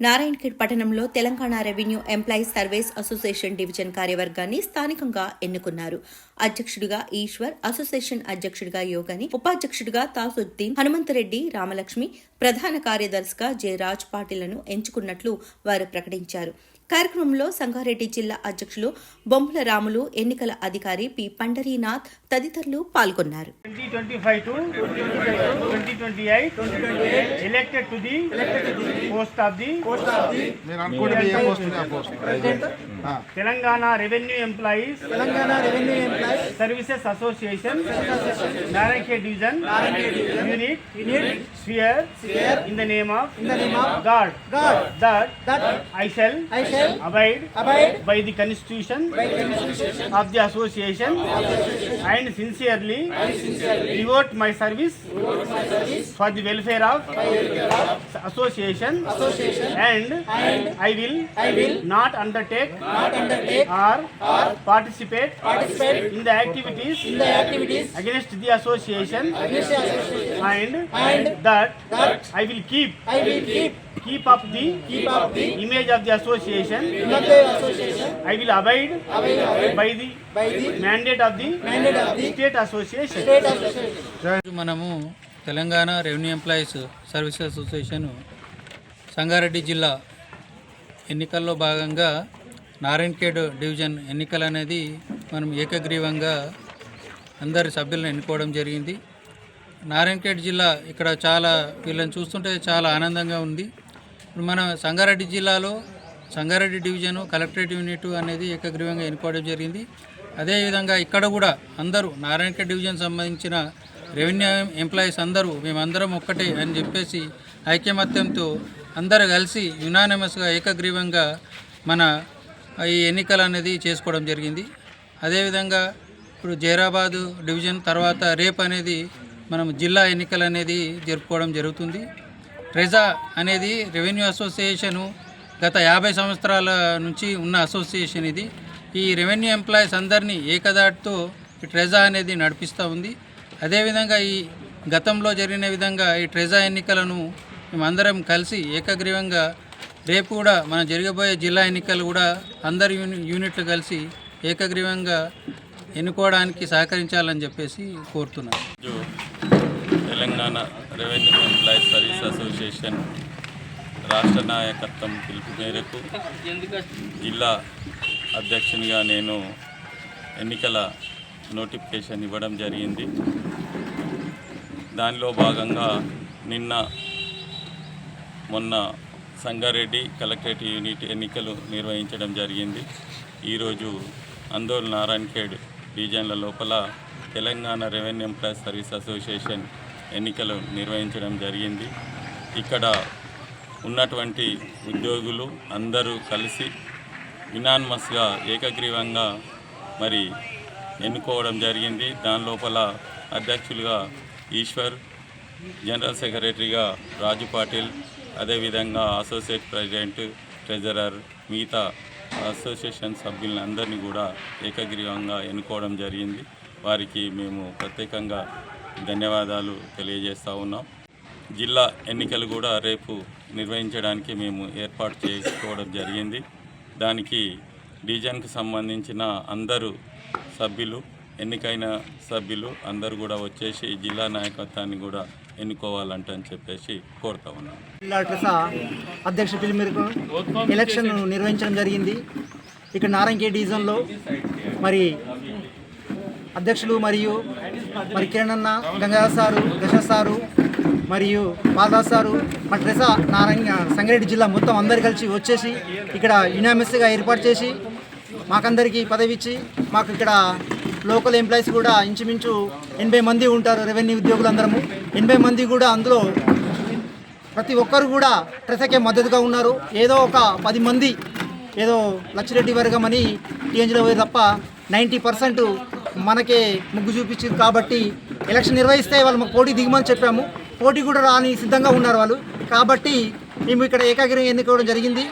నారాయణఖేడ్ పట్టణంలో Telangana revenue employees service association division కార్యవర్గాన్ని స్థానికంగా ఎన్నుకున్నారు. అధ్యక్షుడిగా ఈశ్వర్ అసోసియేషన్ అధ్యక్షుడిగా యోగని ఉపాధ్యక్షుడిగా తాసుద్దీన్ హనుమంతరెడ్డి రామలక్ష్మి ప్రధాన కార్యదర్శిగా జె రాజ్ పాటిలను ఎంచుకున్నట్లు వారు ప్రకటించారు. కార్యక్రమంలో సంగారెడ్డి జిల్లా అధ్యక్షులు బొంపుల రాములు ఎన్నికల అధికారి పి పండరీనాథ్ తదితరులు పాల్గొన్నారు. 2025 to 2028 elected to the post of the మీరు అనుకోండి ఏ పోస్ట్ ఉంది ఆ పోస్ట్ ఆ, Telangana revenue employees Telangana revenue employees services association division unit swear in the name of in the name of God God that that I shall shall abide, abide. By the Constitution, by the Constitution. Of the Association, of the association. And, sincerely and sincerely devote my service, devote my service for the welfare of, for welfare of association, association. And, and I will, I will not undertake, not undertake or, or participate, participate in the activities, in the activities against the association, against the association. And, and that, that I will keep, I will keep keep up the keep up the image of the association. Association. I will abide by the mandate of the state association. మనము Telangana revenue employees services association Sangareddy జిల్లా ఎన్నికల్లో భాగంగా Narayankhed division ఎన్నికలు అనేది మనం ఏకగ్రీవంగా అందరి సభ్యులను ఎన్నుకోవడం జరిగింది. నారాయణఖేడ్ జిల్లా ఇక్కడ చాలా వీళ్ళని చూస్తుంటే చాలా ఆనందంగా ఉంది. ఇప్పుడు మన సంగారెడ్డి జిల్లాలో సంగారెడ్డి డివిజను కలెక్టరేట్ యూనిట్ అనేది ఏకగ్రీవంగా ఎన్నుకోవడం జరిగింది. అదేవిధంగా ఇక్కడ కూడా అందరూ నారాయణఖేడ్ డివిజన్ సంబంధించిన రెవెన్యూ ఎంప్లాయీస్ అందరూ మేమందరం ఒక్కటే అని చెప్పేసి ఐక్యమత్యంతో అందరు కలిసి యునానిమస్గా ఏకగ్రీవంగా మన ఈ ఎన్నికలు అనేది చేసుకోవడం జరిగింది. అదేవిధంగా ఇప్పుడు జైరాబాదు డివిజన్ తర్వాత రేపు అనేది మనం జిల్లా ఎన్నికలు అనేది జరుపుకోవడం జరుగుతుంది. ట్రెజా అనేది రెవెన్యూ అసోసియేషను గత యాభై సంవత్సరాల నుంచి ఉన్న అసోసియేషన్ ఇది. ఈ రెవెన్యూ ఎంప్లాయీస్ అందరినీ ఏకదాటితో ఈ ట్రెజా అనేది నడిపిస్తూ ఉంది. అదేవిధంగా ఈ గతంలో జరిగిన విధంగా ఈ ట్రెజా ఎన్నికలను మేమందరం కలిసి ఏకగ్రీవంగా రేపు కూడా మన జరగబోయే జిల్లా ఎన్నికలు కూడా అందరి యూని యూనిట్లు కలిసి ఏకగ్రీవంగా ఎన్నుకోవడానికి సహకరించాలని చెప్పేసి కోరుతున్నాను. Telangana revenue employees service association రాష్ట్ర నాయకత్వం పిలుపు మేరకు జిల్లా అధ్యక్షునిగా నేను ఎన్నికల నోటిఫికేషన్ ఇవ్వడం జరిగింది. దానిలో భాగంగా నిన్న మొన్న సంగారెడ్డి కలెక్టరేట్ యూనిట్ ఎన్నికలు నిర్వహించడం జరిగింది. ఈరోజు అందోల్ నారాయణఖేడ్ రీజన్ల లోపల Telangana revenue employees service association ఎన్నికలు నిర్వహించడం జరిగింది. ఇక్కడ ఉన్నటువంటి ఉద్యోగులు అందరూ కలిసి యునానిమస్గా ఏకగ్రీవంగా మరి ఎన్నుకోవడం జరిగింది. దాని లోపల అధ్యక్షులుగా ఈశ్వర్ జనరల్ సెక్రటరీగా రాజు పాటిల్ అదేవిధంగా అసోసియేట్ ప్రెసిడెంట్ ట్రెజరర్ మిగతా అసోసియేషన్ సభ్యులని అందరినీ కూడా ఏకగ్రీవంగా ఎన్నుకోవడం జరిగింది. వారికి మేము ప్రత్యేకంగా ధన్యవాదాలు తెలియజేస్తూ ఉన్నాం. జిల్లా ఎన్నికలు కూడా రేపు నిర్వహించడానికి మేము ఏర్పాటు చేసుకోవడం జరిగింది. దానికి డివిజన్కి సంబంధించిన అందరూ సభ్యులు ఎన్నికైన సభ్యులు అందరూ కూడా వచ్చేసి జిల్లా నాయకత్వాన్ని కూడా ఎన్నుకోవాలంట అని చెప్పేసి కోరుతా ఉన్నాను జిల్లా అధ్యక్ష పిలుపు మేరకు ఎలక్షన్ నిర్వహించడం జరిగింది. ఇక్కడ నారాయణకే డివిజన్లో మరి అధ్యక్షులు మరియు మరి కిరణ్ అన్న గంగాధర్ సారు దశ సారు మరియు బాలరాజ్ సారు మా ట్రెసా నారాయణ సంగారెడ్డి జిల్లా మొత్తం అందరు కలిసి వచ్చేసి ఇక్కడ యునామిస్గా ఏర్పాటు చేసి మాకందరికీ పదవి ఇచ్చి మాకు ఇక్కడ లోకల్ ఎంప్లాయీస్ కూడా ఇంచుమించు ఎనభై మంది ఉంటారు రెవెన్యూ ఉద్యోగులందరము. ఎనభై మంది కూడా అందులో ప్రతి ఒక్కరు కూడా ట్రెసకే మద్దతుగా ఉన్నారు. ఏదో ఒక పది మంది ఏదో లచ్చిరెడ్డి వర్గం అని టీఎన్జీలో పోయి తప్ప నైంటీ పర్సెంట్ మనకే ముగ్గు చూపించింది కాబట్టి ఎలక్షన్ నిర్వహిస్తే వాళ్ళు మాకు పోటీ దిగమని చెప్పాము. పోటీ కూడా రాని సిద్ధంగా ఉన్నారు వాళ్ళు. కాబట్టి మేము ఇక్కడ ఏకాగ్రం ఎన్నుకోవడం జరిగింది.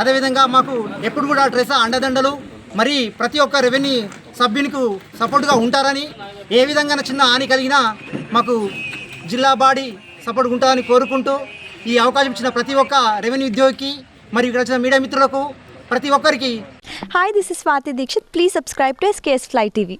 అదేవిధంగా మాకు ఎప్పుడు కూడా ట్రెసా అండదండలు మరి ప్రతి ఒక్క రెవెన్యూ సభ్యునికి సపోర్ట్గా ఉంటారని ఏ విధంగా చిన్న హాని కలిగినా మాకు జిల్లా బాడీ సపోర్ట్ ఉంటుందని కోరుకుంటూ ఈ అవకాశం ఇచ్చిన ప్రతి ఒక్క రెవెన్యూ ఉద్యోగికి మరియు ఇక్కడ వచ్చిన మీడియా మిత్రులకు ప్రతి ఒక్కరికి hi this is Swathi Dikshit please subscribe to SKS fly TV